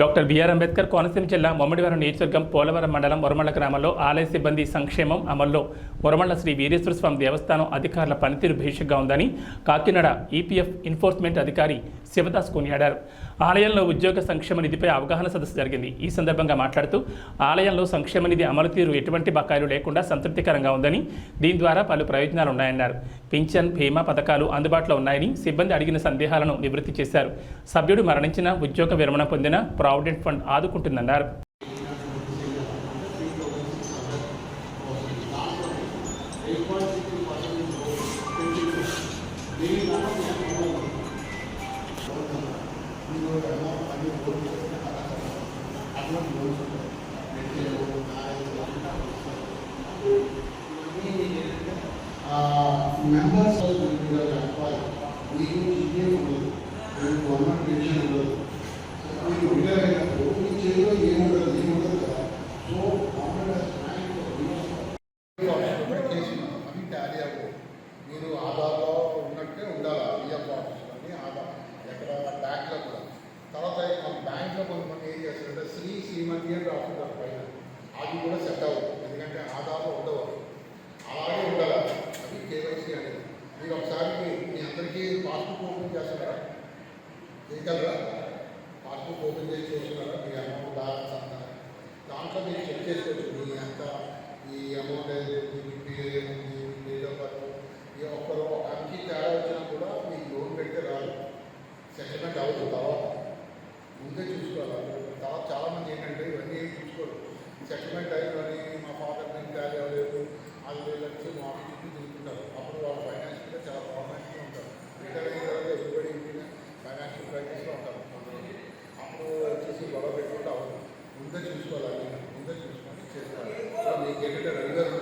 Doctor BR Ambedkar Konaseema జిల్లా మొమ్మడివరం నియోజకవర్గం పోలవరం మండలం వరమళ్ళ గ్రామంలో ఆలయ సిబ్బంది సంక్షేమం అమల్లో. వరమళ్ళ శ్రీ వీరేశ్వర స్వామి దేవస్థానం అధికారుల పనితీరు భేషగా ఉందని కాకినాడ ఈపీఎఫ్ ఎన్ఫోర్స్మెంట్ అధికారి శివదాస్ కొనియాడారు. ఆలయంలో ఉద్యోగ సంక్షేమ నిధిపై అవగాహన సదస్సు జరిగింది. ఈ సందర్భంగా మాట్లాడుతూ ఆలయంలో సంక్షేమ నిధి అమలు తీరు ఎటువంటి బకాయిలు లేకుండా సంతృప్తికరంగా ఉందని దీని ద్వారా పలు ప్రయోజనాలు ఉన్నాయన్నారు. పింఛన్ బీమా పథకాలు అందుబాటులో ఉన్నాయని సిబ్బంది అడిగిన సందేహాలను నివృత్తి చేశారు. సభ్యుడు మరణించిన ఉద్యోగ విరమణ పొందిన ప్రావిడెంట్ ఫండ్ ఆదుకుంటుందన్నారు. మెంబర్స్ చెప్పాలి మీకు ఇంకేం ఉండదు మీకు గవర్నమెంట్ పెన్షన్ ఉండదు మీకు రిటైర్ మీ చేతిలో శ్రీమతి అని పైన. అది కూడా సెట్ అవ్వదు. ఎందుకంటే ఆధార్లో ఉండవు అలాగే ఉండాలి? అది కేవైసీ అనేది. మీరు ఒకసారి మీ- అందరికీ పాస్బుక్ ఓపెన్ చేస్తున్నారా? చేయగలరా? పాస్బుక్ ఓపెన్ చేసి చూస్తున్నారా? మీ అమౌంట్ బ్యాలెన్స్ అంతా? దాంట్లో మీరు చెక్ చేసుకోవచ్చు. మీ ఎంత ఈ అమౌంట్ అనేది మీ పేరు గొడవ పెట్టుకుంటే